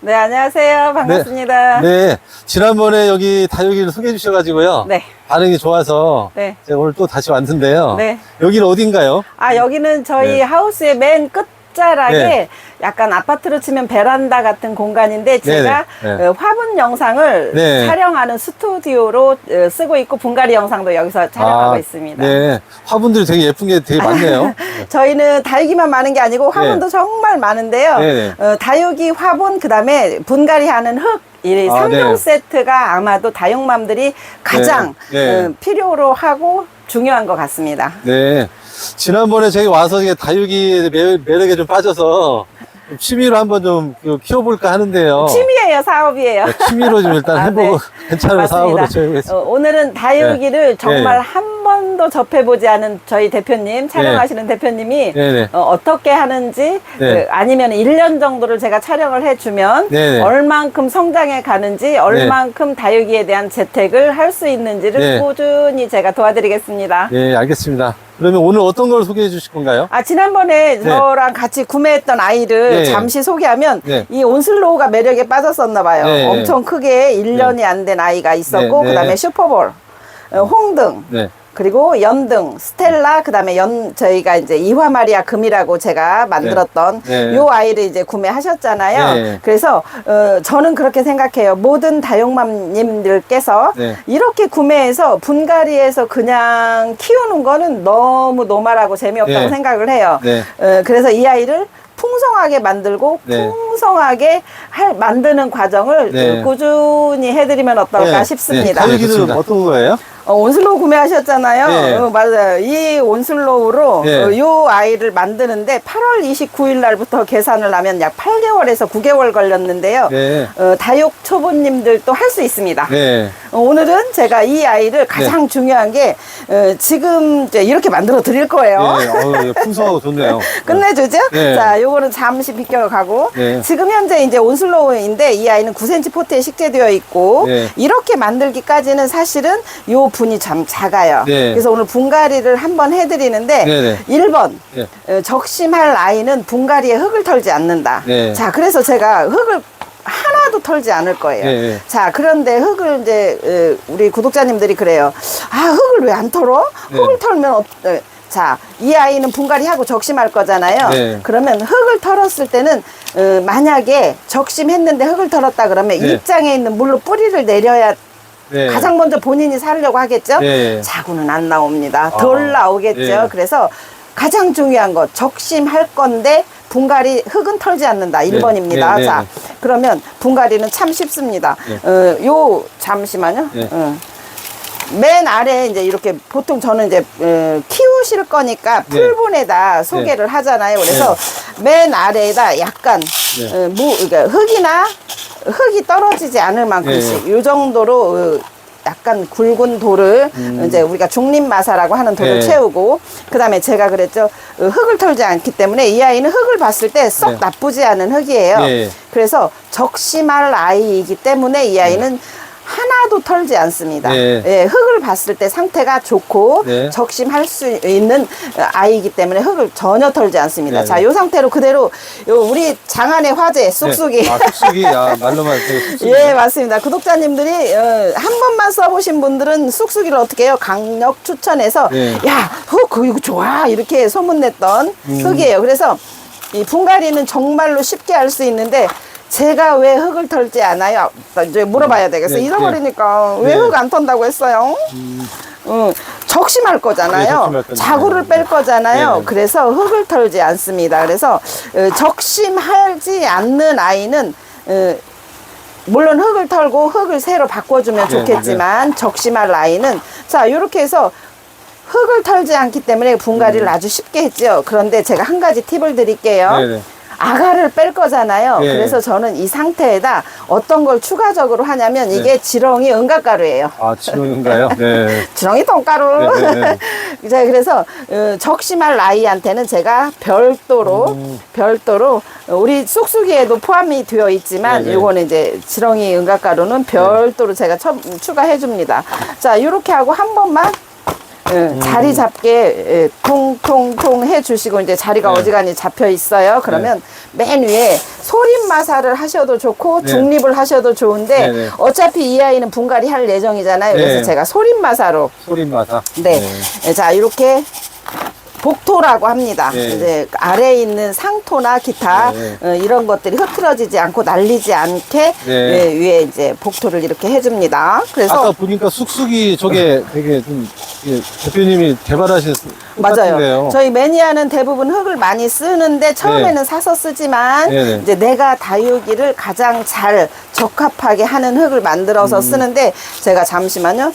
네, 안녕하세요. 반갑습니다. 네. 지난번에 여기 다육이를 소개해 주셔가지고요. 네. 반응이 좋아서 네. 제가 오늘 또 다시 왔는데요. 네. 여기는 어딘가요? 아, 여기는 저희 네. 하우스의 맨 끝자락에 네. 약간 아파트로 치면 베란다 같은 공간인데 제가 네, 네. 어, 화분 영상을 네. 촬영하는 스튜디오로 어, 쓰고 있고 분갈이 영상도 여기서 촬영하고 아, 있습니다. 네. 화분들이 되게 예쁜 게 되게 많네요. 저희는 다육이만 많은 게 아니고 화분도 정말 많은데요. 네, 네. 어, 다육이 화분 그다음에 분갈이 하는 흙. 이 아, 삼 3종 네. 세트가 아마도 다육맘들이 가장 네. 어, 필요로 하고 중요한 것 같습니다. 네. 지난번에 저기 와서 이게 다육이 매- 매력에 좀 빠져서 좀 취미로 한번 좀 키워볼까 하는데요. 취미예요, 사업이에요. 네, 취미로 좀 일단 아, 해보고 네. 괜찮은 맞습니다. 사업으로 채우겠습니다. 어, 오늘은 다육이를 네. 정말 네. 한 번도 접해보지 않은 저희 대표님, 촬영하시는 대표님이 네, 네. 어, 떻게 하는지 네. 그, 아니면 1년 정도를 제가 촬영을 해주면 네, 네. 얼만큼 성장해 가는지 얼만큼 다육이에 대한 재택을 할 수 있는지를 네. 꾸준히 제가 도와드리겠습니다. 네, 알겠습니다. 그러면 오늘 어떤 걸 소개해 주실 건가요? 아, 지난번에 저랑 같이 구매했던 아이를 네. 잠시 소개하면 네. 이 온슬로우가 매력에 빠졌었나 봐요. 네. 엄청 크게 1년이 안 된 아이가 있었고 네, 네. 그다음에 슈퍼볼, 어, 홍등, 네. 그리고 연등, 스텔라, 그 다음에 연 저희가 이제 이화 마리아 금이라고 제가 만들었던 네. 네. 요 아이를 이제 구매하셨잖아요. 네. 그래서 어, 저는 그렇게 생각해요. 모든 다육맘님들께서 네. 이렇게 구매해서 분갈이해서 그냥 키우는 거는 너무 노말하고 재미없다고 네. 생각을 해요. 네. 어, 그래서 이 아이를 풍성하게 만들고 네. 풍성하게 할, 만드는 과정을 네. 어, 꾸준히 해드리면 어떨까 네. 싶습니다. 네, 다육이는 어떤 거예요? 어, 온슬로우 구매하셨잖아요. 네. 어, 맞아요. 이 온슬로우로 네. 어, 요 아이를 만드는데 8월 29일 날부터 계산을 하면 약 8개월에서 9개월 걸렸는데요. 네. 어, 다육 초보님들도 할 수 있습니다. 네. 어, 오늘은 제가 이 아이를 가장 중요한 게 어, 지금 이제 이렇게 만들어 드릴 거예요. 네. 어우, 풍성하고 좋네요. 끝내주죠? 네. 자, 요거는 잠시 비껴가고. 네. 지금 현재 이제 온슬로우인데 이 아이는 9cm 포트에 식재되어 있고 네. 이렇게 만들기까지는 사실은 요 분이 참 작아요. 네. 그래서 오늘 분갈이를 한번 해드리는데 네, 네. 1번 네. 어, 적심할 아이는 분갈이에 흙을 털지 않는다. 네. 자, 그래서 제가 흙을 하나도 털지 않을 거예요. 네, 네. 자, 그런데 흙을 이제 어, 우리 구독자님들이 그래요. 아, 흙을 왜 안 털어? 네. 흙을 털면 어, 어, 자, 이 아이는 분갈이하고 적심할 거잖아요. 네. 그러면 흙을 털었을 때는 어, 만약에 적심했는데 흙을 털었다 그러면 네. 입장에 있는 물로 뿌리를 내려야 네. 가장 먼저 본인이 살려고 하겠죠? 네. 자구는 안 나옵니다. 덜 아, 나오겠죠. 네. 그래서 가장 중요한 거 적심할 건데 분갈이 흙은 털지 않는다. 1번입니다. 네, 네, 자, 네. 그러면 분갈이는 참 쉽습니다. 네. 어, 요 잠시만요. 네. 어. 맨 아래 이제 이렇게 보통 저는 이제 어, 키우실 거니까 네. 풀분에다 소개를 하잖아요. 그래서 맨 아래에다 약간 네. 어, 무 그러니까 흙이나 흙이 떨어지지 않을 만큼씩 네. 요 정도로 어, 약간 굵은 돌을 이제 우리가 중립마사라고 하는 돌을 음. 네. 채우고 그다음에 제가 그랬죠 어, 흙을 털지 않기 때문에 이 아이는 흙을 봤을 때썩 네. 나쁘지 않은 흙이에요. 네. 그래서 적심할 아이이기 때문에 이 아이는 하나도 털지 않습니다. 네. 예, 흙을 봤을 때 상태가 좋고 네. 적심할 수 있는 아이이기 때문에 흙을 전혀 털지 않습니다. 네, 자, 네. 요 상태로 그대로 요 우리 장안의 화제 쑥쑥이 네. 아, 쑥쑥이. 아, 말로만 쑥쑥이. 예, 맞습니다. 구독자님들이 어, 한 번만 써보신 분들은 쑥쑥이를 어떻게 해요? 강력 추천해서 네. 야, 흙 그거 이거 좋아 이렇게 소문냈던 음. 흙이에요. 그래서 이 분갈이는 정말로 쉽게 할 수 있는데 제가 왜 흙을 털지 않아요? 이제 물어봐야 되겠어. 네, 잃어버리니까 네. 왜 흙 안 턴다고 했어요? 응, 적심할 네, 거잖아요. 건데. 자구를 뺄 거잖아요. 네, 네. 그래서 흙을 털지 않습니다. 그래서 어, 적심하지 않는 아이는 어, 물론 흙을 털고 흙을 새로 바꿔주면 네, 좋겠지만 적심할 아이는 자 이렇게 해서 흙을 털지 않기 때문에 분갈이를 아주 쉽게 했죠. 그런데 제가 한 가지 팁을 드릴게요. 음. 네네. 아가를 뺄 거잖아요. 네. 그래서 저는 이 상태에다 어떤 걸 추가적으로 하냐면 이게 네. 지렁이 은가가루예요. 아, 지렁인가요? 네. 지렁이 똥가루. 네, 네, 자, 그래서 어, 적심할 아이한테는 제가 별도로 음. 별도로 어, 우리 쑥쑥이에도 포함이 되어 있지만 네, 네. 요거는 이제 지렁이 은가가루는 별도로 제가 첨- 추가해 줍니다. 자, 이렇게 하고 한 번만 예, 자리 잡게 예, 통통통 해주시고 이제 자리가 네. 어지간히 잡혀 있어요. 그러면 맨 위에 소림 마사를 하셔도 좋고 네. 중립을 하셔도 좋은데 네, 네. 어차피 이 아이는 분갈이 할 예정이잖아요. 그래서 네. 제가 소림 마사로 소림마사. 네. 예, 자, 이렇게 복토라고 합니다. 네. 이제 아래에 있는 상토나 기타 네. 어, 이런 것들이 흐트러지지 않고 날리지 않게 네. 예, 위에 이제 복토를 이렇게 해줍니다. 그래서 아까 보니까 쑥쑥이 저게 되게 좀 예, 대표님이 개발하신 쑥 맞아요. 같은데요. 저희 매니아는 대부분 흙을 많이 쓰는데 처음에는 사서 쓰지만 네, 네. 이제 내가 다육이를 가장 잘 적합하게 하는 흙을 만들어서 쓰는데 제가 잠시만요.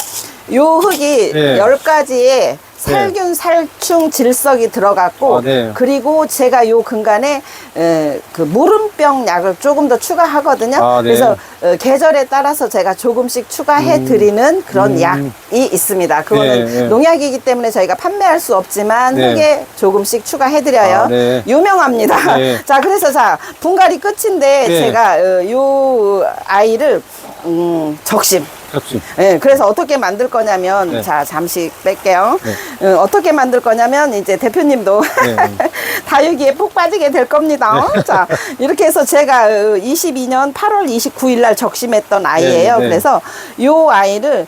요 흙이 음. 네. 열 가지의 살균, 살충, 질석이 들어갔고 아, 네. 그리고 제가 요 근간에 에, 그 무름병 약을 조금 더 추가하거든요. 아, 네. 그래서 어, 계절에 따라서 제가 조금씩 추가해 드리는 그런 음. 약이 있습니다. 그거는 네, 네. 농약이기 때문에 저희가 판매할 수 없지만 네. 흙에 조금씩 추가해 드려요. 아, 네. 유명합니다. 네. 자, 그래서 자 분갈이 끝인데 네. 제가 어, 요 아이를 음, 적심. 접시. 예, 그래서 어떻게 만들 거냐면, 네. 자, 잠시 뺄게요. 어, 어떻게 만들 거냐면, 이제 대표님도 네. 다육이에 푹 빠지게 될 겁니다. 자, 이렇게 해서 제가 22년 8월 29일 날 적심했던 아이예요. 네, 네. 그래서 요 아이를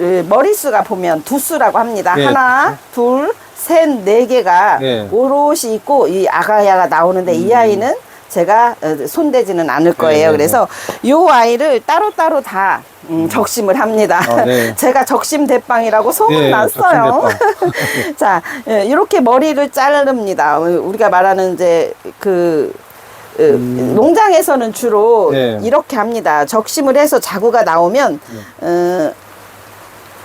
어, 머릿수가 보면 두 수라고 합니다. 네. 하나, 둘, 셋, 네 개가 네. 오롯이 있고 이 아가야가 나오는데 이 아이는 제가 어, 손대지는 않을 거예요. 네, 네, 그래서 요 아이를 따로따로 다 음, 적심을 합니다. 아, 네. 제가 적심 대빵이라고 소문 네, 났어요. 적심 자, 예, 이렇게 머리를 자릅니다. 어, 우리가 말하는 이제 그 어, 농장에서는 주로 음. 네. 이렇게 합니다. 적심을 해서 자구가 나오면 어,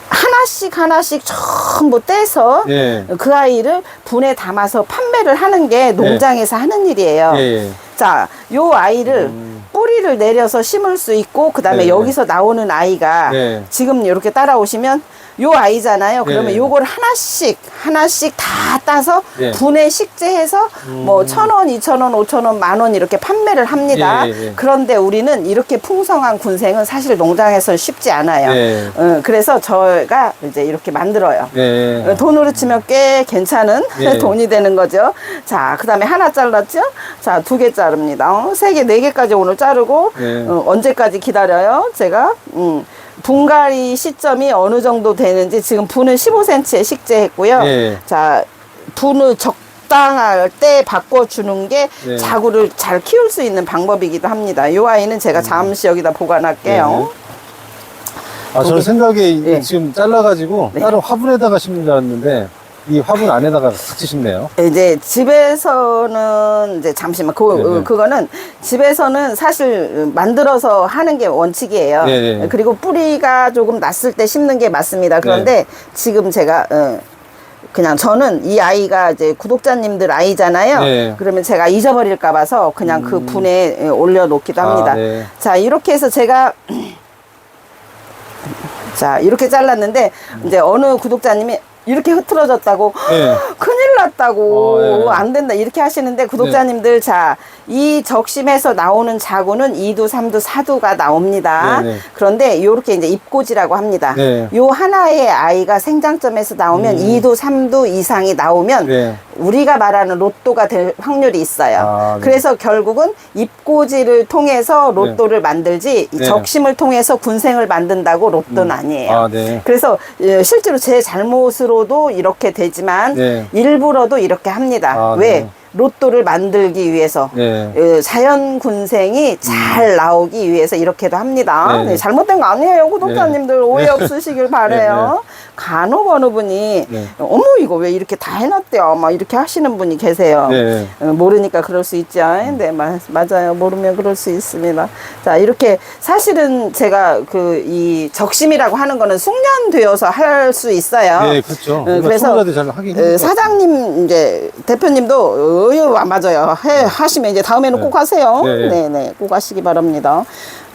하나씩 하나씩 전부 떼서 예. 그 아이를 분에 담아서 판매를 하는 게 농장에서 하는 일이에요. 예, 예. 자, 요 아이를 뿌리를 내려서 심을 수 있고 그다음에 네. 여기서 나오는 아이가 네. 지금 이렇게 따라오시면 요 아이잖아요. 그러면 네. 요걸 하나씩 하나씩 다 따서 네. 분해 식재해서 뭐천 원, 이천 원, 오천 원, 만 원 이렇게 판매를 합니다. 예, 예, 예. 그런데 우리는 이렇게 풍성한 군생은 사실 농장에서는 쉽지 않아요. 네. 어, 그래서 저희가 이제 이렇게 만들어요. 네. 어, 돈으로 치면 꽤 괜찮은 예. 돈이 되는 거죠. 자, 그 다음에 하나 잘랐죠? 자, 두 개 자릅니다. 어, 세 개, 네 개까지 오늘 자르고, 예. 어, 언제까지 기다려요? 제가, 음, 분갈이 시점이 어느 정도 되는지 지금 분은 15cm에 식재했고요. 예. 자, 분을 적당할 때 바꿔주는 게 네. 자구를 잘 키울 수 있는 방법이기도 합니다. 이 아이는 제가 잠시 여기다 보관할게요. 아, 저는 생각에 이- 예. 지금 잘라가지고 네. 다른 화분에다가 심는 줄 알았는데 이 화분 안에다가 같이 심네요. 이제 집에서는 이제 잠시만 그 네, 네. 그거는 집에서는 사실 만들어서 하는 게 원칙이에요. 네, 네. 그리고 뿌리가 조금 났을 때 심는 게 맞습니다. 그런데 지금 제가 어, 그냥 저는 이 아이가 이제 구독자님들 아이잖아요. 네. 그러면 제가 잊어버릴까 봐서 그냥 그 분에 올려놓기도 아, 합니다. 네. 자 이렇게 해서 제가 자 이렇게 잘랐는데 이제 어느 구독자님이 이렇게 흐트러졌다고 네. 큰일 났다고 어, 예. 안 된다 이렇게 하시는데 구독자님들 자 이 적심에서 나오는 자구는 2두, 3두, 4두가 나옵니다. 네, 네. 그런데 요렇게 이제 입고지라고 합니다. 네. 요 하나의 아이가 생장점에서 나오면 2두, 3두 이상이 나오면 네. 우리가 말하는 로또가 될 확률이 있어요. 아, 네. 그래서 결국은 입고지를 통해서 로또를 만들지 이 네. 적심을 통해서 군생을 만든다고 로또는 아니에요. 아, 네. 그래서 예, 실제로 제 잘못으로도 이렇게 되지만 네. 일부러도 이렇게 합니다. 아, 왜? 네. 로또를 만들기 위해서 네. 예, 자연 군생이 잘 나오기 위해서 이렇게도 합니다. 네, 네. 네, 잘못된 거 아니에요, 구독자님들 오해 네. 없으시길 바래요. 간혹 어느 분이 네. 어머 이거 왜 이렇게 다 해놨대요, 막 이렇게 하시는 분이 계세요. 네. 어, 모르니까 그럴 수 있죠. 네, 마- 맞아요. 모르면 그럴 수 있습니다. 자, 이렇게 사실은 제가 그 이 적심이라고 하는 거는 숙련되어서 할 수 있어요. 네, 그렇죠. 어, 그래서 어. 사장님 이제 대표님도 어유 맞아요. 해 하시면 이제 다음에는 네. 꼭 하세요. 네, 네, 네. 네, 꼭 하시기 바랍니다.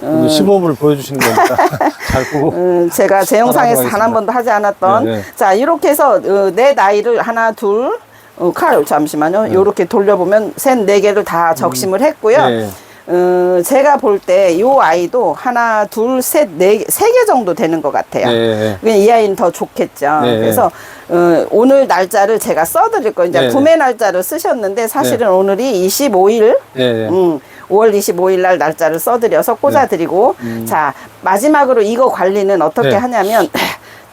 오늘 시범을 보여주시는 거니까 잘 보고. 음, 제가 제 영상에서 단 한. 번도 하지 않았던. 네, 네. 자, 이렇게 해서 어, 내 나이를 하나, 둘, 어, 칼 잠시만요. 요렇게 돌려보면 셋, 네 개를 다 적심을 했고요. 네. 어, 제가 볼 때 이 아이도 하나, 둘, 셋, 네, 개- 세개 정도 되는 것 같아요. 네. 그냥 이 아이는 더 좋겠죠. 네. 그래서 어, 오늘 날짜를 제가 써드릴 거예요. 이제 네. 구매 날짜를 쓰셨는데 사실은 오늘이 25일, 네. 네. 음, 5월 25일 날 날짜를 써드려서 꽂아드리고 자 마지막으로 이거 관리는 어떻게 네. 하냐면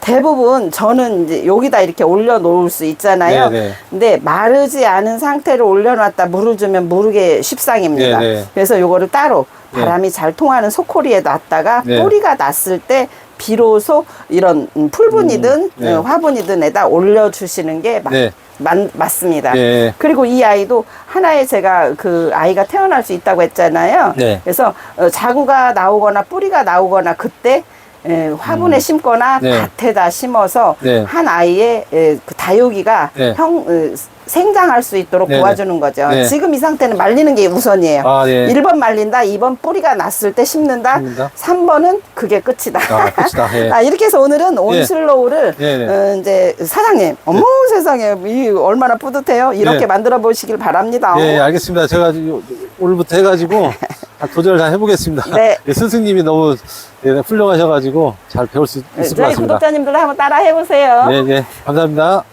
대부분 저는 이제 여기다 이렇게 올려놓을 수 있잖아요. 네, 네. 근데 마르지 않은 상태로 올려놨다 물을 주면 무르게 쉽상입니다. 네, 네. 그래서 요거를 따로 네. 바람이 잘 통하는 소코리에 놨다가 네. 뿌리가 났을 때 비로소 이런 음, 풀분이든 음, 네. 어, 화분이든에다 올려주시는 게 맞, 네. 맞, 맞습니다. 네. 그리고 이 아이도 하나의 제가 그 아이가 태어날 수 있다고 했잖아요. 네. 그래서 어, 자구가 나오거나 뿌리가 나오거나 그때 에, 화분에 심거나 네. 밭에다 심어서 네. 한 아이의 에, 그 다육이가 네. 형 어, 생장할 수 있도록 네, 네. 도와주는 거죠. 네. 지금 이 상태는 말리는 게 우선이에요. 아, 네. 1번 말린다, 2번 뿌리가 났을 때 심는다, 심는다. 3번은 그게 끝이다. 아, 끝이다. 예. 아, 이렇게 해서 오늘은 온슬로우를 네, 네. 어, 이제 사장님, 어머 세상에 이 얼마나 뿌듯해요. 이렇게 네. 만들어 보시길 바랍니다. 예, 알겠습니다. 제가 요- 오늘부터 해가지고 다 도전을 다 해보겠습니다. 네. 예, 스승님이 너무 예, 훌륭하셔가지고 잘 배울 수 있을 것 저희 같습니다. 구독자님들 한번 따라 해보세요. 네, 네. 감사합니다.